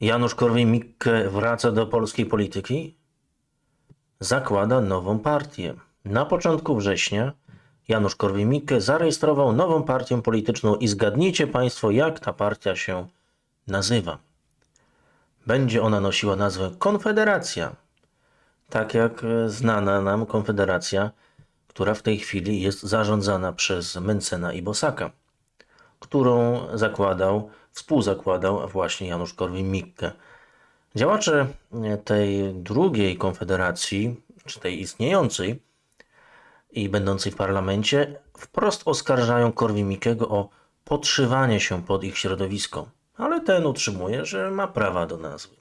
Janusz Korwin-Mikke wraca do polskiej polityki? Zakłada nową partię. Na początku września Janusz Korwin-Mikke zarejestrował nową partię polityczną i zgadnijcie Państwo, jak ta partia się nazywa. Będzie ona nosiła nazwę Konfederacja. Tak jak znana nam Konfederacja, która w tej chwili jest zarządzana przez Mencena i Bosaka, którą zakładał, współzakładał właśnie Janusz Korwin-Mikke. Działacze e, tej drugiej konfederacji, czy tej istniejącej i będącej w parlamencie, wprost oskarżają Korwin-Mikkego o podszywanie się pod ich środowisko, ale ten utrzymuje, że ma prawa do nazwy.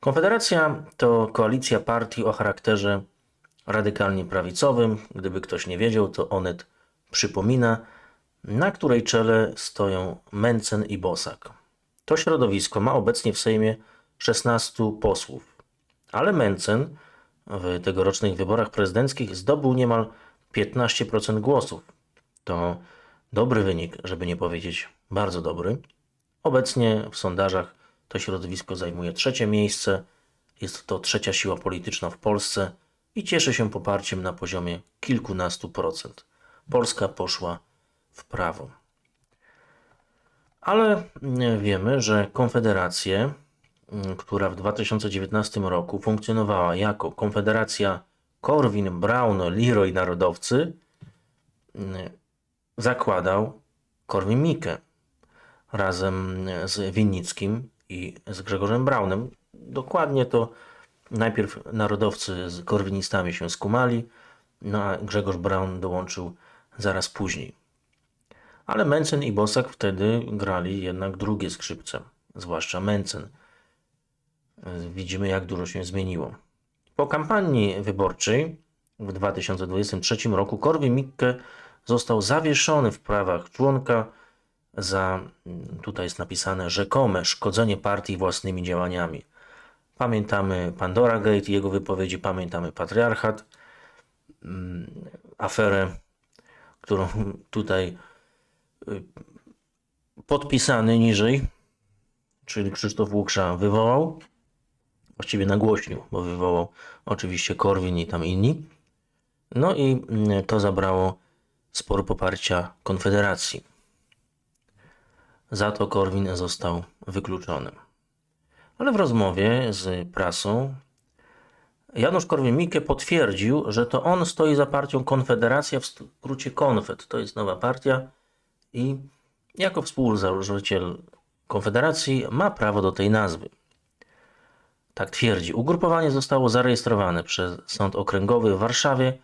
Konfederacja to koalicja partii o charakterze radykalnie prawicowym. Gdyby ktoś nie wiedział, to Onet przypomina, na której czele stoją Mencen i Bosak. To środowisko ma obecnie w Sejmie 16 posłów, ale Mencen w tegorocznych wyborach prezydenckich zdobył niemal 15% głosów. To dobry wynik, żeby nie powiedzieć bardzo dobry. Obecnie w sondażach to środowisko zajmuje trzecie miejsce. Jest to trzecia siła polityczna w Polsce i cieszy się poparciem na poziomie kilkunastu procent. Polska poszła w prawo. Ale wiemy, że Konfederację, mm, która w 2019 roku funkcjonowała jako Konfederacja Korwin, Brown, Leroy Narodowcy, mm, zakładał Korwin-Mikke razem z Winnickim i z Grzegorzem Braunem. Dokładnie to najpierw narodowcy z korwinistami się skumali, no a Grzegorz Braun dołączył zaraz później. Ale Mencen i Bosak wtedy grali jednak drugie skrzypce, zwłaszcza Mencen. Widzimy, jak dużo się zmieniło. Po kampanii wyborczej w 2023 roku Korwin-Mikke został zawieszony w prawach członka za, tutaj jest napisane, rzekome szkodzenie partii własnymi działaniami. Pamiętamy Pandora Gate i jego wypowiedzi, pamiętamy Patriarchat, mm, aferę, którą tutaj podpisany niżej, czyli Krzysztof Łuksza wywołał, właściwie nagłośnił, bo wywołał oczywiście Korwin i tam inni. No i mm, to zabrało sporo poparcia Konfederacji. Za to Korwin został wykluczony. Ale w rozmowie z prasą Janusz Korwin-Mikke potwierdził, że to on stoi za partią Konfederacja, w skrócie Konfed. To jest nowa partia i jako współzałożyciel Konfederacji ma prawo do tej nazwy. Tak twierdzi. Ugrupowanie zostało zarejestrowane przez Sąd Okręgowy w Warszawie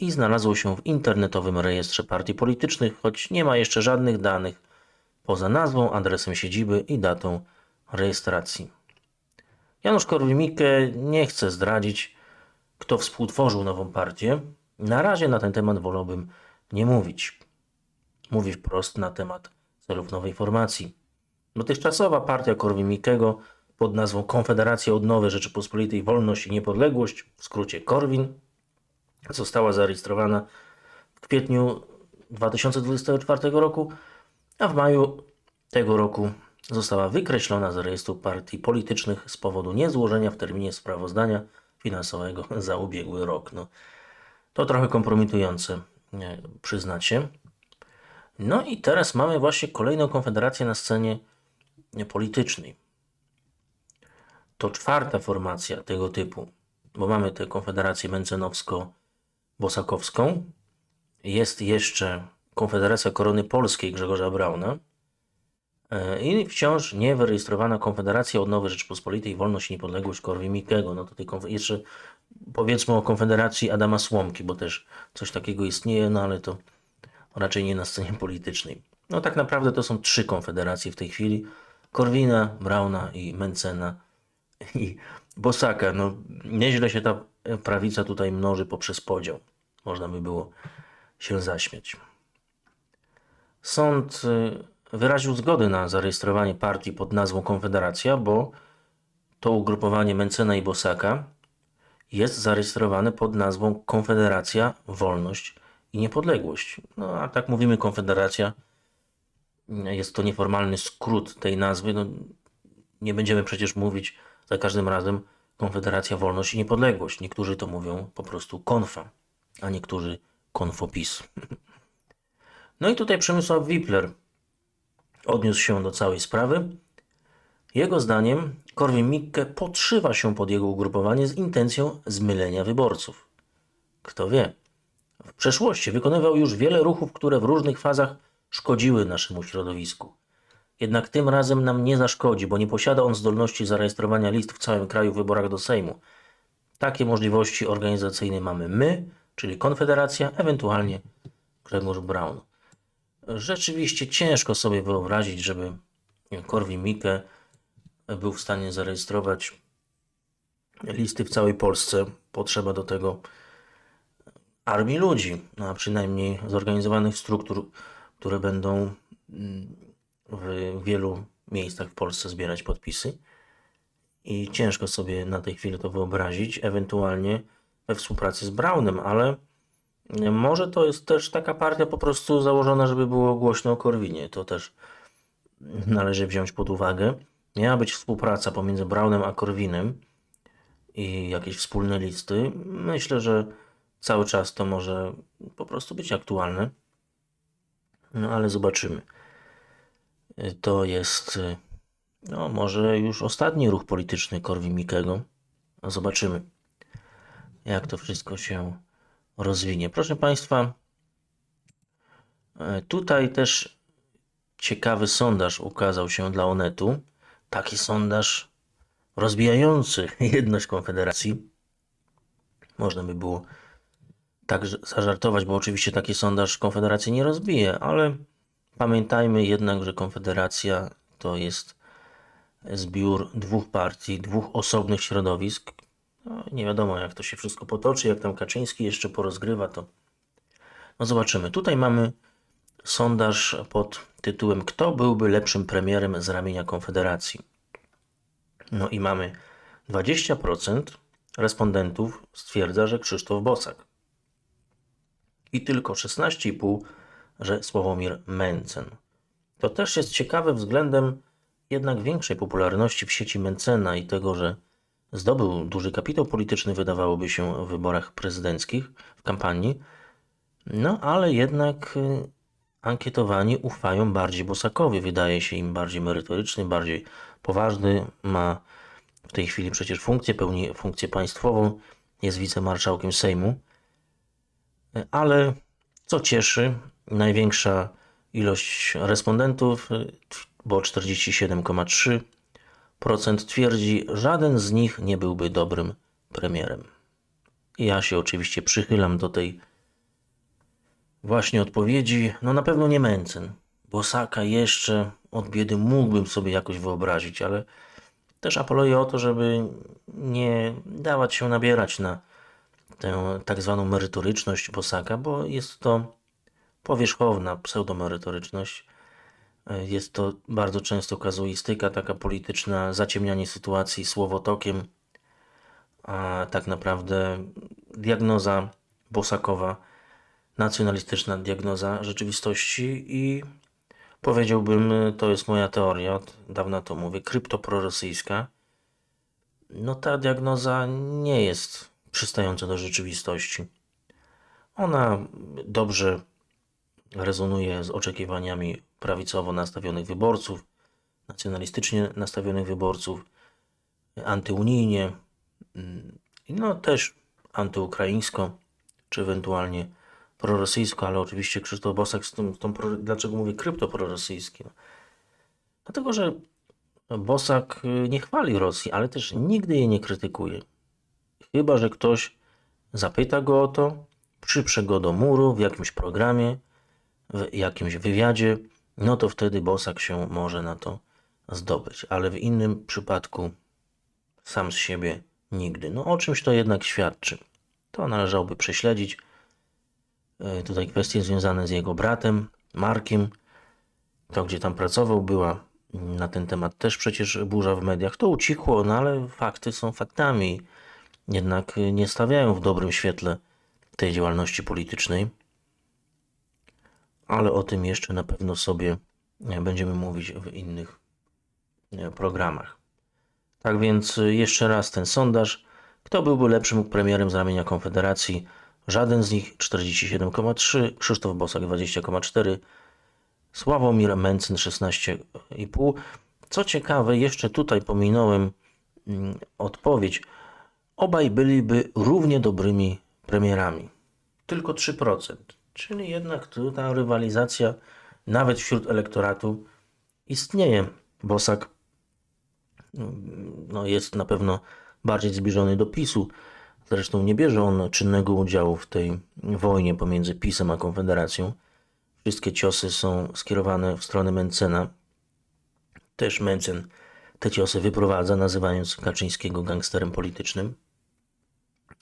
i znalazło się w internetowym rejestrze partii politycznych, choć nie ma jeszcze żadnych danych poza nazwą, adresem siedziby i datą rejestracji. Janusz Korwin-Mikke nie chce zdradzić, kto współtworzył nową partię. Na razie na ten temat wolałbym nie mówić. Mówi wprost na temat celów nowej formacji. Dotychczasowa partia Korwin-Mikkego pod nazwą Konfederacja Odnowy Rzeczypospolitej Wolność i Niepodległość, w skrócie Korwin, została zarejestrowana w kwietniu 2024 roku a w maju tego roku została wykreślona z rejestru partii politycznych z powodu niezłożenia w terminie sprawozdania finansowego za ubiegły rok. No, to trochę kompromitujące, przyznać się. No i teraz mamy właśnie kolejną konfederację na scenie politycznej. To czwarta formacja tego typu, bo mamy tę konfederację mencenowsko-bosakowską. Jest jeszcze Konfederacja Korony Polskiej Grzegorza Brauna e, i wciąż niewyrejestrowana Konfederacja Odnowy Rzeczypospolitej Wolność i Niepodległość Korwin-Mikkego. No to tej jeszcze powiedzmy o Konfederacji Adama Słomki, bo też coś takiego istnieje, no ale to raczej nie na scenie politycznej. No tak naprawdę to są trzy konfederacje w tej chwili. Korwina, Brauna i Mencena i Bosaka. No nieźle się ta prawica tutaj mnoży poprzez podział. Można by było się zaśmiać. Sąd y, wyraził zgodę na zarejestrowanie partii pod nazwą Konfederacja, bo to ugrupowanie Mencena i Bosaka jest zarejestrowane pod nazwą Konfederacja Wolność i Niepodległość. No a tak mówimy Konfederacja, jest to nieformalny skrót tej nazwy. No, Nie będziemy przecież mówić za każdym razem Konfederacja Wolność i Niepodległość. Niektórzy to mówią po prostu konfa, a niektórzy konfopis. No i tutaj Przemysław Wipler odniósł się do całej sprawy. Jego zdaniem Korwin-Mikke podszywa się pod jego ugrupowanie z intencją zmylenia wyborców. Kto wie? W przeszłości wykonywał już wiele ruchów, które w różnych fazach szkodziły naszemu środowisku. Jednak tym razem nam nie zaszkodzi, bo nie posiada on zdolności zarejestrowania list w całym kraju w wyborach do Sejmu. Takie możliwości organizacyjne mamy my, czyli Konfederacja, ewentualnie Grzegorz Braun. Rzeczywiście ciężko sobie wyobrazić, żeby Korwin-Mikke był w stanie zarejestrować listy w całej Polsce. Potrzeba do tego armii ludzi, a przynajmniej zorganizowanych struktur, które będą mm, w wielu miejscach w Polsce zbierać podpisy. I ciężko sobie na tej chwili to wyobrazić, ewentualnie we współpracy z Braunem, ale może to jest też taka partia po prostu założona, żeby było głośno o Korwinie. To też należy wziąć pod uwagę. Miała być współpraca pomiędzy Braunem a Korwinem i jakieś wspólne listy. Myślę, że cały czas to może po prostu być aktualne. No ale zobaczymy. To jest no, może już ostatni ruch polityczny Korwin-Mikkego. No, zobaczymy, jak to wszystko się rozwinie. Proszę Państwa, e, tutaj też ciekawy sondaż ukazał się dla Onetu. Taki sondaż rozbijający jedność Konfederacji. Można by było tak zażartować, bo oczywiście taki sondaż Konfederacji nie rozbije, ale pamiętajmy jednak, że Konfederacja to jest zbiór dwóch partii, dwóch osobnych środowisk. No, nie wiadomo, jak to się wszystko potoczy, jak tam Kaczyński jeszcze porozgrywa, to no zobaczymy. Tutaj mamy sondaż pod tytułem Kto byłby lepszym premierem z ramienia Konfederacji? No i mamy 20% respondentów stwierdza, że Krzysztof Bosak i tylko 16,5%, że Sławomir Mencen. To też jest ciekawe względem jednak większej popularności w sieci Mencena i tego, że zdobył duży kapitał polityczny, wydawałoby się, w wyborach prezydenckich, w kampanii. No ale jednak y, ankietowani ufają bardziej Bosakowi. Wydaje się im bardziej merytoryczny, bardziej poważny. Ma w tej chwili przecież funkcję, pełni funkcję państwową, jest wicemarszałkiem Sejmu. Ale co cieszy, największa ilość respondentów, bo 47,3% twierdzi, żaden z nich nie byłby dobrym premierem. Ja się oczywiście przychylam do tej właśnie odpowiedzi. No na pewno nie Mencen. Bosaka jeszcze od biedy mógłbym sobie jakoś wyobrazić, ale też apeluję o to, żeby nie dawać się nabierać na tę tak zwaną merytoryczność Bosaka, bo jest to powierzchowna pseudomerytoryczność. Jest to bardzo często kazuistyka, taka polityczna, zaciemnianie sytuacji słowotokiem, a tak naprawdę diagnoza Bosakowa, nacjonalistyczna diagnoza rzeczywistości i powiedziałbym, to jest moja teoria, od dawna to mówię, kryptoprorosyjska. No ta diagnoza nie jest przystająca do rzeczywistości. Ona dobrze rezonuje z oczekiwaniami prawicowo nastawionych wyborców, nacjonalistycznie nastawionych wyborców, antyunijnie, mm, no też antyukraińsko, czy ewentualnie prorosyjsko, ale oczywiście Krzysztof Bosak z tą, tą dlaczego mówię kryptoprorosyjski? No, dlatego, że Bosak y, nie chwali Rosji, ale też nigdy jej nie krytykuje. Chyba, że ktoś zapyta go o to, przyprze go do muru w jakimś programie, w jakimś wywiadzie, no to wtedy Bosak się może na to zdobyć, ale w innym przypadku sam z siebie nigdy. No o czymś to jednak świadczy. To należałoby prześledzić. E, tutaj kwestie związane z jego bratem, Markiem. To, gdzie tam pracował, była na ten temat też przecież burza w mediach. To ucichło, no ale fakty są faktami. Jednak nie stawiają w dobrym świetle tej działalności politycznej ale o tym jeszcze na pewno sobie będziemy mówić w innych e, programach. Tak więc jeszcze raz ten sondaż. Kto byłby lepszym premierem z ramienia Konfederacji? Żaden z nich 47,3, Krzysztof Bosak 20,4, Sławomir Mencen 16,5. Co ciekawe, jeszcze tutaj pominąłem mm, odpowiedź. Obaj byliby równie dobrymi premierami. Tylko 3%. Czyli jednak tu ta rywalizacja nawet wśród elektoratu istnieje. Bosak no, jest na pewno bardziej zbliżony do PiSu. Zresztą nie bierze on czynnego udziału w tej wojnie pomiędzy PiSem a Konfederacją. Wszystkie ciosy są skierowane w stronę Mencena. Też Mencen te ciosy wyprowadza, nazywając Kaczyńskiego gangsterem politycznym.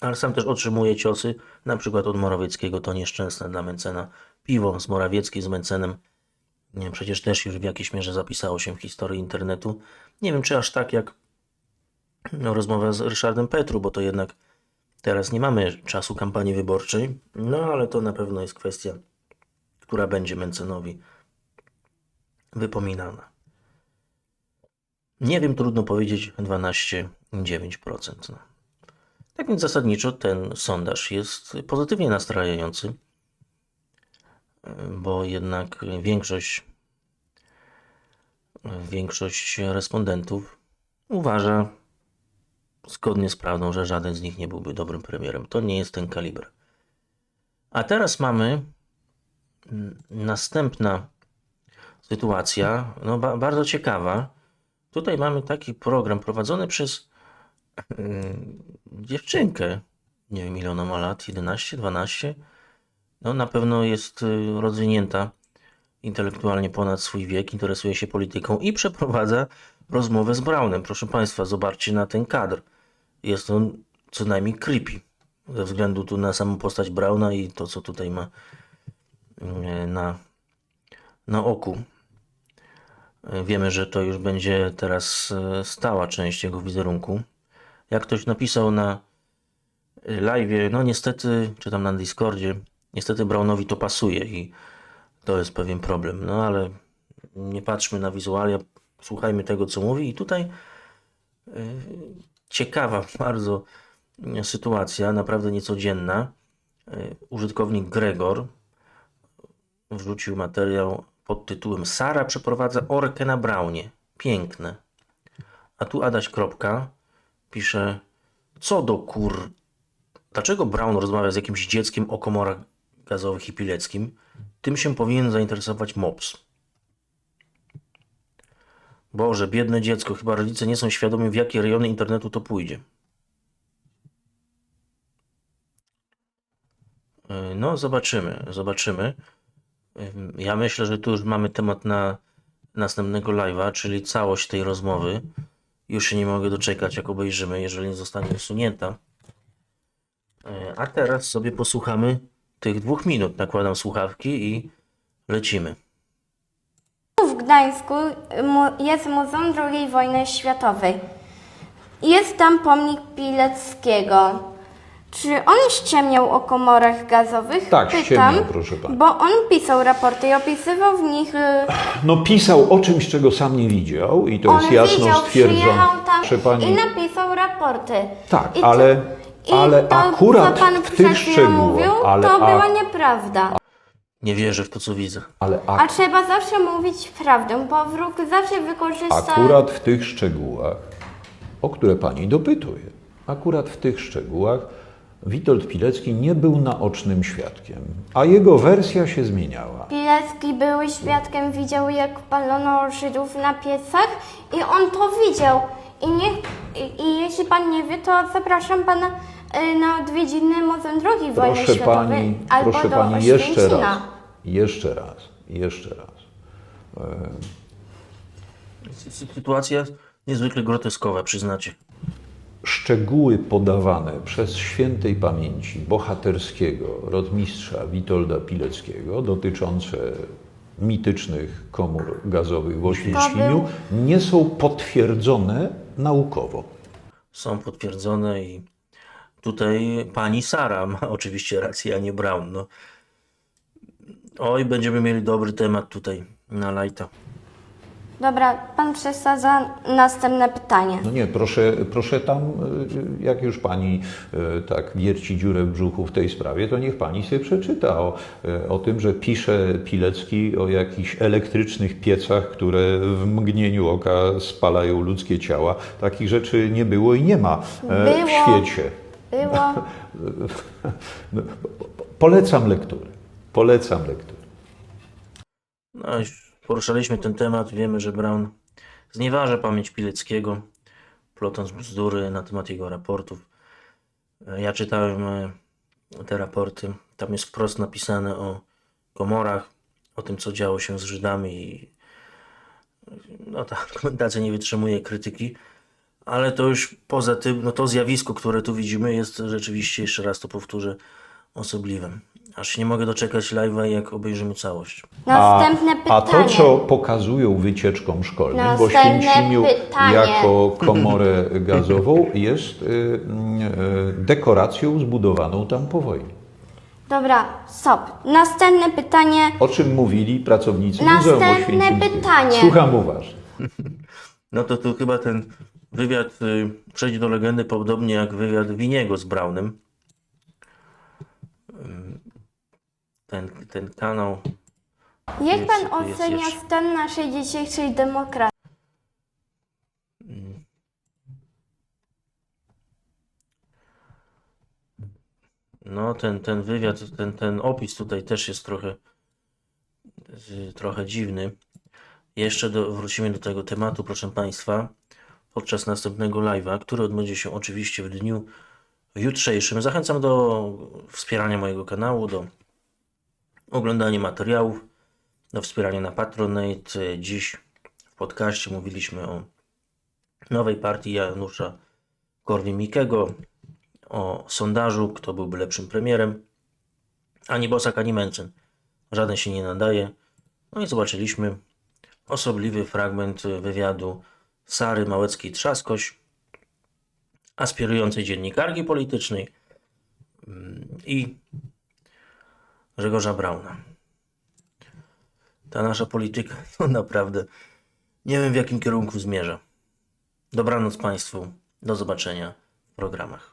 Ale sam też otrzymuje ciosy, na przykład od Morawieckiego, to nieszczęsne dla Mencena. Piwo z Morawiecki, z Mencenem, nie, przecież też już w jakiejś mierze zapisało się w historii internetu. Nie wiem, czy aż tak jak no, rozmowa z Ryszardem Petru, bo to jednak teraz nie mamy czasu kampanii wyborczej, no ale to na pewno jest kwestia, która będzie Mencenowi wypominana. Nie wiem, trudno powiedzieć 12,9%. No. Tak więc zasadniczo ten sondaż jest pozytywnie nastrajający, bo jednak większość, większość respondentów uważa zgodnie z prawdą, że żaden z nich nie byłby dobrym premierem. To nie jest ten kaliber. A teraz mamy następna sytuacja, no ba bardzo ciekawa. Tutaj mamy taki program prowadzony przez dziewczynkę. Nie wiem ile ona ma lat, 11, 12. No na pewno jest y, rozwinięta intelektualnie ponad swój wiek, interesuje się polityką i przeprowadza rozmowę z Brownem. Proszę Państwa, zobaczcie na ten kadr. Jest on co najmniej creepy. Ze względu tu na samą postać Brauna i to, co tutaj ma y, na, na oku. Y, Wiemy, że to już będzie teraz y, stała część jego wizerunku. Jak ktoś napisał na live, no niestety, czy tam na Discordzie, niestety Brownowi to pasuje i to jest pewien problem. No ale nie patrzmy na wizualia, słuchajmy tego, co mówi. I tutaj y, ciekawa bardzo y, sytuacja, naprawdę niecodzienna. Y, użytkownik Gregor wrzucił materiał pod tytułem Sara przeprowadza orkę na Braunie. Piękne. A tu Adaś Kropka pisze co do kur... Dlaczego Brown rozmawia z jakimś dzieckiem o komorach gazowych i pileckim? Tym się powinien zainteresować MOPS. Boże, biedne dziecko, chyba rodzice nie są świadomi, w jakie rejony internetu to pójdzie. Yy, No, zobaczymy, zobaczymy. Yy, Ja myślę, że tu już mamy temat na następnego live'a, czyli całość tej rozmowy. Już się nie mogę doczekać, jak obejrzymy, jeżeli nie zostanie usunięta. Yy, A teraz sobie posłuchamy tych dwóch minut. Nakładam słuchawki i lecimy. W Gdańsku jest Muzeum II Wojny Światowej. Jest tam pomnik Pileckiego. Czy on ściemniał o komorach gazowych? Tak, Pytam, ściemniał, proszę pani. Bo on pisał raporty i opisywał w nich. y, No pisał o czymś, czego sam nie widział i to On jest jasno widział, stwierdzone. przyjechał tam pani, i napisał raporty. Tak, I ale- i ale to, akurat co pan w tych szczegółach, mówił, ale to a- była nieprawda. Nie wierzę w to, co widzę. ale A trzeba zawsze mówić prawdę, bo wróg zawsze wykorzysta. akurat w tych szczegółach, o które pani dopytuje, akurat w tych szczegółach Witold Pilecki nie był naocznym świadkiem, a jego wersja się zmieniała. Pilecki były świadkiem, widział jak palono Żydów na piecach i on to widział. I, nie, i, i jeśli pan nie wie, to zapraszam pana y, na odwiedziny Muzeum II Wojny Proszę Światowej pani, albo proszę do pani jeszcze raz, jeszcze raz, jeszcze raz. Sy- Sytuacja niezwykle groteskowa, przyznacie. Szczegóły podawane przez świętej pamięci bohaterskiego rotmistrza Witolda Pileckiego dotyczące mitycznych komór gazowych w Oświęcimiu nie są potwierdzone naukowo. Są potwierdzone i tutaj pani Sara ma oczywiście rację, a nie Brown. No. Oj, będziemy mieli dobry temat tutaj na lajta. Dobra, pan przesadza następne pytanie. No nie, proszę, proszę tam, y, jak już pani y, tak wierci dziurę w brzuchu w tej sprawie, to niech pani sobie przeczyta o, y, o tym, że pisze Pilecki o jakichś elektrycznych piecach, które w mgnieniu oka spalają ludzkie ciała. Takich rzeczy nie było i nie ma e, w Było. świecie. Było. No, po- po- Polecam lekturę. Polecam lekturę. No, poruszaliśmy ten temat. Wiemy, że Brown znieważa pamięć Pileckiego, plotąc bzdury na temat jego raportów. Ja czytałem e, te raporty. Tam jest wprost napisane o komorach, o tym, co działo się z Żydami. I, no, ta argumentacja nie wytrzymuje krytyki. Ale to już poza tym, no to zjawisko, które tu widzimy, jest rzeczywiście, jeszcze raz to powtórzę, osobliwe. Aż się nie mogę doczekać live'a, jak obejrzymy całość. Następne a, a pytanie. to, co pokazują wycieczkom szkolnym Następne Oświęcimiu pytanie. jako komorę gazową, jest y, y, dekoracją zbudowaną tam po wojnie. Dobra, stop. Następne pytanie. O czym mówili pracownicy Muzeum Następne Oświęcimskiego. pytanie. Słucham uważnie. No to tu chyba ten wywiad y, przejdzie do legendy, podobnie jak wywiad Winiego z Brownem. Ten, ten kanał. Jak Jest- pan jest ocenia jeszcze. stan naszej dzisiejszej demokracji? No, ten, ten wywiad, ten, ten opis tutaj też jest trochę, trochę dziwny. Jeszcze do, wrócimy do tego tematu, proszę Państwa, podczas następnego live'a, który odbędzie się oczywiście w dniu jutrzejszym. Zachęcam do wspierania mojego kanału, do oglądania materiałów, do wspierania na Patronate. Dziś w podcaście mówiliśmy o nowej partii Janusza Korwin-Mikkego, o sondażu, kto byłby lepszym premierem. Ani Bosak, ani Mencen. Żaden się nie nadaje. No i zobaczyliśmy osobliwy fragment wywiadu Sary Małeckiej-Trzaskoś, aspirującej dziennikarki politycznej mm, i Grzegorza Brauna. Ta nasza polityka to naprawdę nie wiem w jakim kierunku zmierza. Dobranoc Państwu. Do zobaczenia w programach.